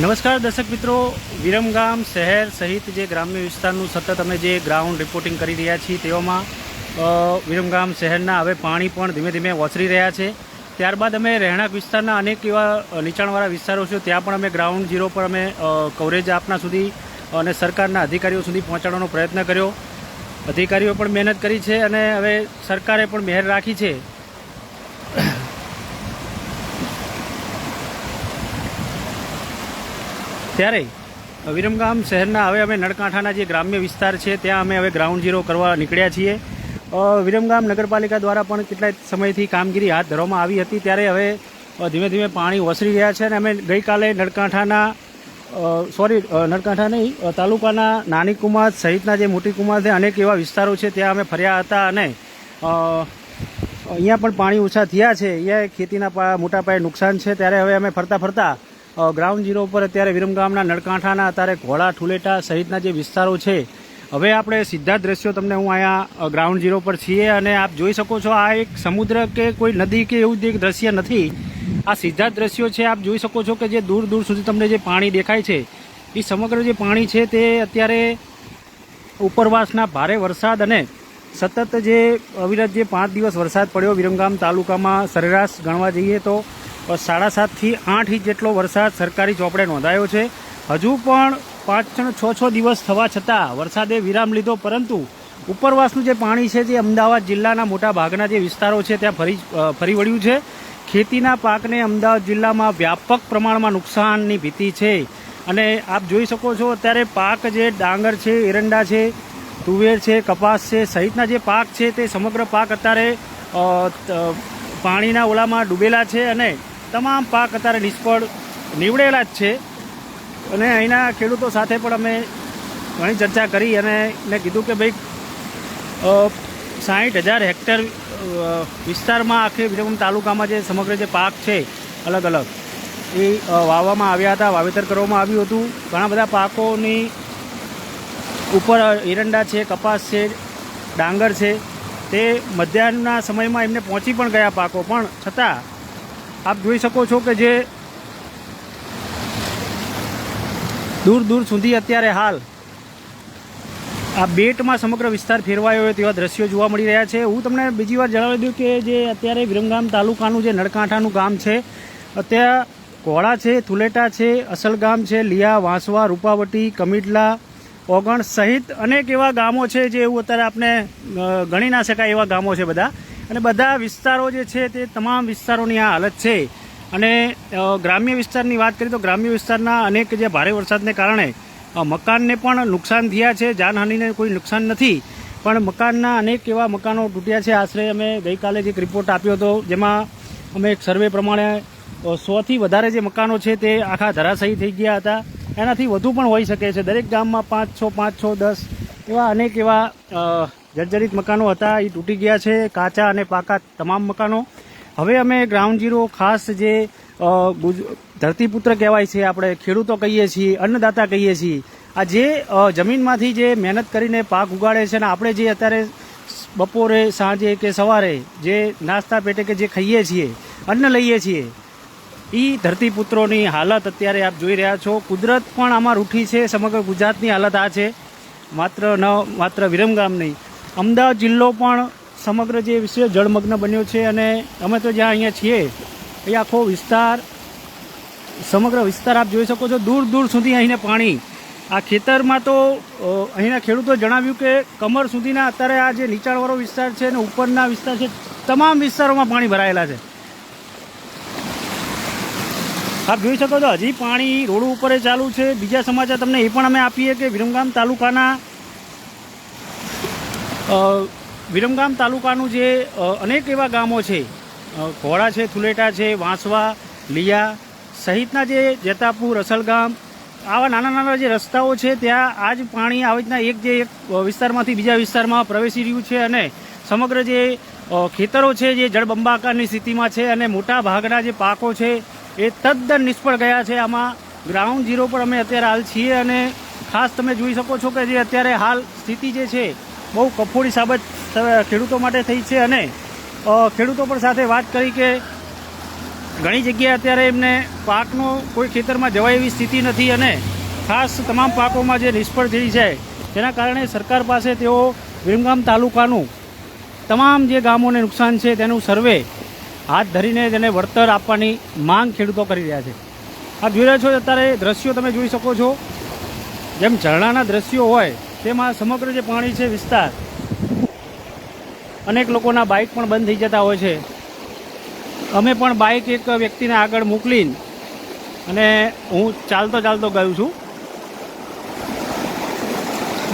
નમસ્કાર દર્શક મિત્રો. વિરમગામ શહેર સહિત જે ગ્રામ્ય વિસ્તારનું સતત અમે જે ગ્રાઉન્ડ રિપોર્ટિંગ કરી રહ્યા છીએ તેવામાં વિરમગામ શહેરના હવે પાણી પણ ધીમે ધીમે ઓસરી રહ્યા છે. ત્યારબાદ અમે રહેણાંક વિસ્તારના અનેક એવા નીચાણવાળા વિસ્તારો છે, ત્યાં પણ અમે ગ્રાઉન્ડ ઝીરો પર અમે કવરેજ આપના સુધી અને સરકારના અધિકારીઓ સુધી પહોંચાડવાનો પ્રયત્ન કર્યો. અધિકારીઓ પણ મહેનત કરી છે અને હવે સરકારે પણ મહેર રાખી છે. ત્યારે વિરમગામ શહેરના હવે અમે નળકાંઠાના જે ગ્રામ્ય વિસ્તાર છે, ત્યાં અમે હવે ગ્રાઉન્ડ ઝીરો કરવા નીકળ્યા છીએ. વિરમગામ નગરપાલિકા દ્વારા પણ કેટલાય સમયથી કામગીરી હાથ ધરવામાં આવી હતી, ત્યારે હવે ધીમે ધીમે પાણી ઓસરી રહ્યા છે અને અમે ગઈકાલે નળકાંઠાના સોરી નળકાંઠા નહીં તાલુકાના નાની કુમાર સહિતના જે મોટી કુમાર છે, અનેક એવા વિસ્તારો છે, ત્યાં અમે ફર્યા હતા અને અહીંયા પણ પાણી ઓછા થયા છે. અહીંયા ખેતીના મોટા પાયે નુકસાન છે, ત્યારે હવે અમે ફરતા ફરતા ગ્રાઉન્ડ ઝીરો ઉપર અત્યારે વિરમગામના નળકાંઠાના અત્યારે ઘોડા, ઠુલેટા સહિતના જે વિસ્તારો છે, હવે આપણે સીધા દ્રશ્યો તમને હું અહીંયા ગ્રાઉન્ડ ઝીરો પર છીએ અને આપ જોઈ શકો છો આ એક સમુદ્ર કે કોઈ નદી કે એવું જ એક દ્રશ્ય નથી. આ સીધા દ્રશ્યો છે, આપ જોઈ શકો છો કે જે દૂર દૂર સુધી તમને જે પાણી દેખાય છે, એ સમગ્ર જે પાણી છે તે અત્યારે ઉપરવાસના ભારે વરસાદ અને સતત જે અવિરત જે પાંચ દિવસ વરસાદ પડ્યો વિરમગામ તાલુકામાં સરેરાશ ગણવા જઈએ તો સાડા સાતથી આઠ ઇંચ જેટલો વરસાદ સરકારી ચોપડે નોંધાયો છે. હજુ પણ પાંચ છ છ દિવસ થવા છતાં વરસાદે વિરામ લીધો, પરંતુ ઉપરવાસનું જે પાણી છે જે અમદાવાદ જિલ્લાના મોટા ભાગના જે વિસ્તારો છે ત્યાં ફરી ફરી વળ્યું છે. ખેતીના પાકને અમદાવાદ જિલ્લામાં વ્યાપક પ્રમાણમાં નુકસાનની ભીતિ છે. અને આપ જોઈ શકો છો અત્યારે પાક જે ડાંગર છે, એરંડા છે, તુવેર છે, કપાસ છે, સહિતના જે પાક છે તે સમગ્ર પાક અત્યારે પાણીના ઓલામાં ડૂબેલા છે અને તમામ પાક અત્યારે નિષ્ફળ નીવડેલા જ છે. અને અહીંના ખેડૂતો સાથે પણ અમે ઘણી ચર્ચા કરી અને મેં કીધું કે ભાઈ સાહીઠ હજાર હેક્ટર વિસ્તારમાં આખી વિરમગામ તાલુકામાં જે સમગ્ર જે પાક છે, અલગ અલગ, એ વાવવામાં આવ્યા હતા, વાવેતર કરવામાં આવ્યું હતું. ઘણા બધા પાકોની ઉપર એરંડા છે, કપાસ છે, ડાંગર છે. તે મધ્યાહનના સમયમાં એમને પહોંચી પણ ગયા પાકો. પણ છતાં આપ જોઈ શકો છો કે જે દૂર દૂર સુધી અત્યારે હાલ આ બેટમાં સમગ્ર વિસ્તાર ફેરવાયો હોય તેવા દ્રશ્યો જોવા મળી રહ્યા છે. હું તમને બીજી વાર જણાવી દઉં કે જે અત્યારે વિરમગામ તાલુકાનું જે નળકાંઠાનું ગામ છે, અત્યારે કોળા છે, થુલેટા છે અસલગામ છે, લિયા, વાંસવા, રૂપાવટી, કમિટલા, ઓગણ સહિત અનેક એવા ગામો છે જે એવું અત્યારે આપણે ગણી ના શકાય એવા ગામો છે બધા. અને બધા વિસ્તારો જે છે તે તમામ વિસ્તારોની આ હાલત છે. અને ગ્રામ્ય વિસ્તારની વાત કરીએ તો ગ્રામ્ય વિસ્તારના અનેક જે ભારે વરસાદને કારણે મકાનને પણ નુકસાન થયા છે. જાનહાનિને કોઈ નુકસાન નથી. પણ મકાનના અનેક એવા મકાનો તૂટ્યા છે. આશરે અમે ગઈકાલે જ રિપોર્ટ આપ્યો હતો, જેમાં અમે એક સર્વે પ્રમાણે સોથી વધારે જે મકાનો છે તે આખા ધરાશાયી થઈ ગયા હતા. એનાથી વધુ પણ હોઈ શકે છે. દરેક ગામમાં પાંચ છ પાંચ છ, દસ એવા અનેક એવા જર્જરિત મકાનો હતા એ તૂટી ગયા છે, કાચા અને પાકા તમામ મકાનો. હવે અમે ગ્રાઉન્ડ ઝીરો ખાસ જે ધરતીપુત્ર કહેવાય છે, આપણે ખેડૂતો કહીએ છીએ, અન્નદાતા કહીએ છીએ, આ જે જમીનમાંથી જે મહેનત કરીને પાક ઉગાડે છે અને આપણે જે અત્યારે બપોરે, સાંજે કે સવારે જે નાસ્તા પેટે કે જે ખાઈએ છીએ, અન્ન લઈએ છીએ એ ધરતીપુત્રોની હાલત અત્યારે આપ જોઈ રહ્યા છો. કુદરત પણ આમાં રૂઠી છે, સમગ્ર ગુજરાતની હાલત આ છે. માત્ર ન, માત્ર વિરમગામ નહીં અમદાવાદ જિલ્લો પણ સમગ્ર જે વિશ્વ જળમગ્ન બન્યો છે અને અમે તો જ્યાં અહીંયા છીએ, એ આખો વિસ્તાર, સમગ્ર વિસ્તાર આપ જોઈ શકો છો, દૂર દૂર સુધી અહીંને પાણી. આ ખેતરમાં તો અહીંના ખેડૂતો જણાવ્યું કે કમર સુધીના અત્યારે આ જે નીચાણવાળો વિસ્તાર છે અને ઉપરના વિસ્તાર છે, તમામ વિસ્તારોમાં પાણી ભરાયેલા છે. આપ જોઈ શકો છો, હજી પાણી રોડ ઉપર ચાલુ છે. બીજા સમાચાર તમને એ પણ અમે આપીએ કે વિરમગામ તાલુકાના વિરમગામ તાલુકાનું જે અનેક એવા ગામો છે ઘોડા છે, થુલેટા છે, વાંસવા, લિયા સહિતના જે જેતાપુર, અસલગામ, આવા નાના નાના જે રસ્તાઓ છે, ત્યાં આજ પાણી આવી રીતના એક જે એક વિસ્તારમાંથી બીજા વિસ્તારમાં પ્રવેશી રહ્યું છે અને સમગ્ર જે ખેતરો છે, જે જળબંબાકારની સ્થિતિમાં છે અને મોટા ભાગના જે પાકો છે, એ તદ્દન નિષ્ફળ ગયા છે. આમાં ગ્રાઉન્ડ ઝીરો પર અમે અત્યારે હાલ છીએ અને ખાસ તમે જોઈ શકો છો કે જે અત્યારે હાલ સ્થિતિ જે છે બહુ કફોડી સાબત ખેડૂતો માટે થઈ છે અને ખેડૂતો પણ સાથે વાત કરી કે ઘણી જગ્યાએ અત્યારે એમને પાકનો કોઈ ખેતરમાં જવાય એવી સ્થિતિ નથી અને ખાસ તમામ પાકોમાં જે નિષ્ફળ થઈ જાય તેના કારણે સરકાર પાસે તેઓ વિરમગામ તાલુકાનું તમામ જે ગામોને નુકસાન છે તેનું સર્વે હાથ ધરીને તેને વળતર આપવાની માંગ ખેડૂતો કરી રહ્યા છે. આ જોઈ રહ્યા છો અત્યારે દ્રશ્યો તમે જોઈ શકો છો. જેમ ઝરણાના દ્રશ્યો હોય તેમાં સમગ્ર જે પાણી છે વિસ્તાર, અનેક લોકોના બાઇક પણ બંધ થઈ જતા હોય છે. અમે પણ બાઇક એક વ્યક્તિને આગળ મોકલીને અને હું ચાલતો ચાલતો ગયો છું.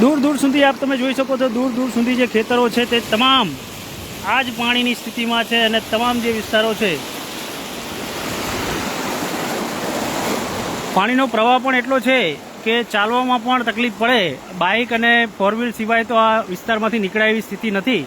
દૂર દૂર સુધી આપ તમે જોઈ શકો છો, દૂર દૂર સુધી જે ખેતરો છે તે તમામ આ જ પાણીની સ્થિતિમાં છે અને તમામ જે વિસ્તારો છે. પાણીનો પ્રવાહ પણ એટલો છે કે ચાલવામાં પણ તકલીફ પડે. બાઇક અને ફોર વ્હીલ સિવાય તો આ વિસ્તારમાંથી નીકળાય એવી સ્થિતિ નથી.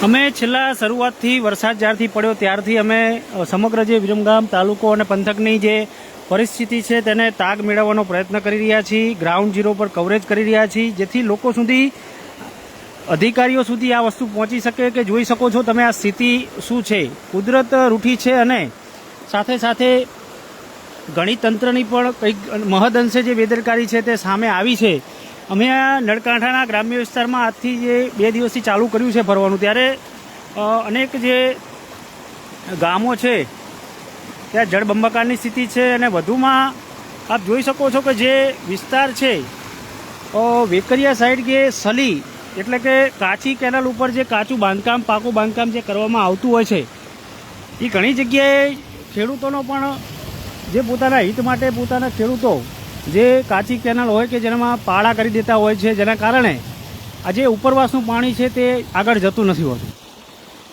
અમે છેલ્લા શરૂઆતથી વરસાદ જ્યારથી પડ્યો ત્યારથી અમે સમગ્ર જે વિરમગામ તાલુકો અને પંથકની જે પરિસ્થિતિ છે તેને તાગ મેળવવાનો પ્રયત્ન કરી રહ્યા છીએ ગ્રાઉન્ડ ઝીરો પર કવરેજ કરી રહ્યા છીએ, જેથી લોકો સુધી, અધિકારીઓ સુધી આ વસ્તુ પહોંચી શકે કે જોઈ શકો છો તમે આ સ્થિતિ શું છે. કુદરત રૂઠી છે અને સાથે સાથે ગણિતંત્રની પણ કંઈક મહદઅંશે જે બેદરકારી છે તે સામે આવી છે. અમે આ નળકાંઠાના ગ્રામ્ય વિસ્તારમાં આજથી જે બે દિવસથી ચાલુ કર્યું છે ફરવાનું, ત્યારે અનેક જે ગામો છે, ત્યાં જળબંબાકારની સ્થિતિ છે અને વધુમાં આપ જોઈ શકો છો કે જે વિસ્તાર છે વેકરિયા સાઈડ કે સલી, એટલે કે કાચી કેનાલ ઉપર જે કાચું બાંધકામ, પાકું બાંધકામ જે કરવામાં આવતું હોય છે એ ઘણી જગ્યાએ ખેડૂતોનો પણ જે પોતાના હિત માટે પોતાના ખેડૂતો જે કાચી કેનાલ હોય કે જેનામાં પાળા કરી દેતા હોય છે, જેના કારણે આ જે ઉપરવાસનું પાણી છે તે આગળ જતું નથી હોતું.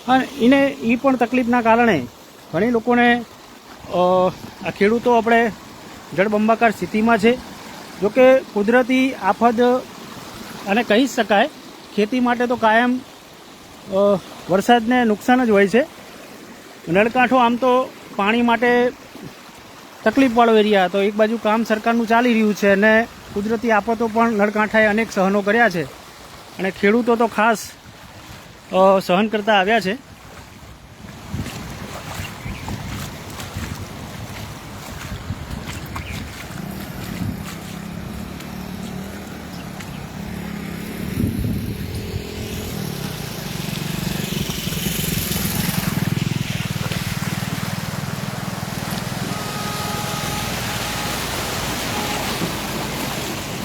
અને એને એ પણ તકલીફના કારણે ઘણી લોકોને આ ખેડૂતો આપણે જળબંબાકાર સ્થિતિમાં છે. જોકે કુદરતી આફત અને કહી શકાય ખેતી માટે તો કાયમ વરસાદને નુકસાન જ હોય છે. નળકાંઠો આમ તો પાણી માટે તકલીફવાળો એરિયા હતો. એક બાજુ કામ સરકારનું ચાલી રહ્યું છે અને કુદરતી આફતો પણ નળકાંઠાએ અનેક સહનો કર્યા છે. અને ખેડૂતો તો ખાસ સહન કરતા આવ્યા છે.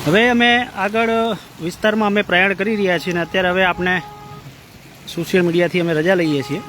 હવે અમે આગળ વિસ્તારમાં અમે પ્રયાણ કરી રહ્યા છીએ અને અત્યારે હવે આપણે સોશિયલ મીડિયાથી અમે રજા લઈએ છીએ.